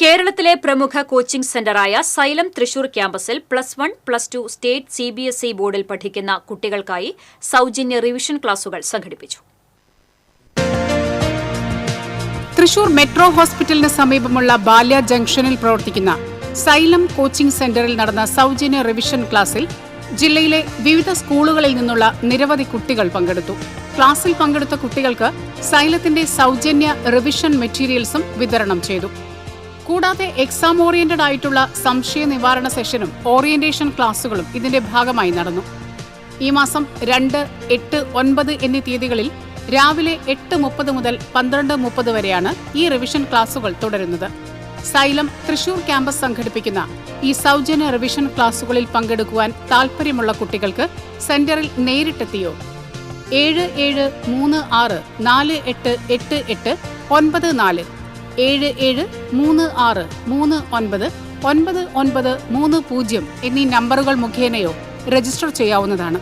കേരളത്തിലെ പ്രമുഖ coaching സെന്ററായ xylem Thrissur ക്യാമ്പസിൽ plus one plus two state C B S E ബോർഡിൽ പഠിക്കുന്ന കുട്ടികൾക്കായി സൗജന്യ റിവിഷൻ ക്ലാസുകൾ സംഘടിപ്പിച്ചു. തൃശൂർ മെട്രോ ഹോസ്പിറ്റലിന് സമീപമുള്ള ബാല്യ ജംഗ്ഷനിൽ പ്രവർത്തിക്കുന്ന സൈലം കോച്ചിംഗ് സെന്ററിൽ നടന്ന സൗജന്യ റിവിഷൻ ക്ലാസിൽ ജില്ലയിലെ വിവിധ സ്കൂളുകളിൽ നിന്നുള്ള നിരവധി കുട്ടികൾ പങ്കെടുത്തു. ക്ലാസിൽ പങ്കെടുത്ത കുട്ടികൾക്ക് സൈലത്തിന്റെ സൗജന്യ റിവിഷൻ മെറ്റീരിയൽസും വിതരണം ചെയ്തു. കൂടാതെ എക്സാം ഓറിയന്റഡ് ആയിട്ടുള്ള സംശയ നിവാരണ സെഷനും ഓറിയന്റേഷൻ ക്ലാസുകളും ഇതിന്റെ ഭാഗമായി നടന്നു. ഈ മാസം രണ്ട് എട്ട് ഒൻപത് എന്നീ തീയതികളിൽ രാവിലെ എട്ട് മുപ്പത് മുതൽ പന്ത്രണ്ട് മുപ്പത് വരെയാണ് ഈ റിവിഷൻ ക്ലാസുകൾ തുടരുന്നത്. സൈലം തൃശൂർ ക്യാമ്പസ് സംഘടിപ്പിക്കുന്ന ഈ സൗജന്യ റിവിഷൻ ക്ലാസുകളിൽ പങ്കെടുക്കുവാൻ താൽപ്പര്യമുള്ള കുട്ടികൾക്ക് സെന്ററിൽ നേരിട്ടെത്തിയോ? ഏഴ് ഏഴ് മൂന്ന് ആറ് നാല് എട്ട് എട്ട് എട്ട് ഒൻപത് നാല് ഏഴ് ഏഴ് മൂന്ന് ആറ് മൂന്ന് ഒൻപത് ഒൻപത് ഒൻപത് മൂന്ന് പൂജ്യം എന്നീ നമ്പറുകൾ മുഖേനയോ രജിസ്റ്റർ ചെയ്യാവുന്നതാണ്.